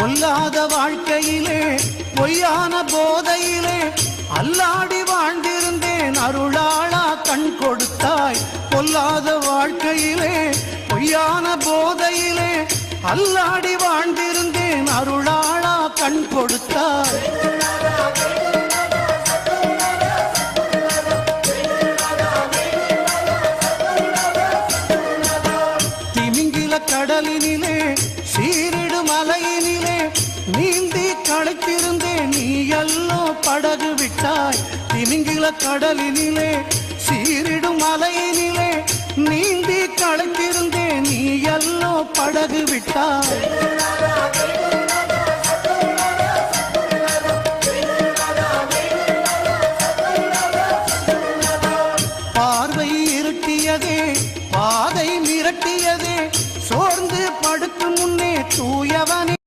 பொல்லாத வாழ்க்கையிலே பொய்யான போதையிலே அல்லாடி வாழ்ந்திருந்தேன். அருளாளா கண் கொடுத்தாய். பொல்லாத வாழ்க்கையிலே பொய்யான போதையிலே அல்லாடி வாழ்ந்திருந்தேன். அருளாளா கண் கொடுத்தாய். திமிங்கில கடலினிலே சீரிடு மலையில் அழைத்திருந்தேன் நீ எல்லோ படகு விட்டாய். திமிங்கில கடலினிலே சீரிடும் அலையினிலே நீந்தி களைத்திருந்தேன் நீ எல்லோ படகு விட்டாய். பார்வை இருட்டியதே பாதை மிரட்டியதே சோர்ந்து படுக்கும் முன்னே தூயவனே.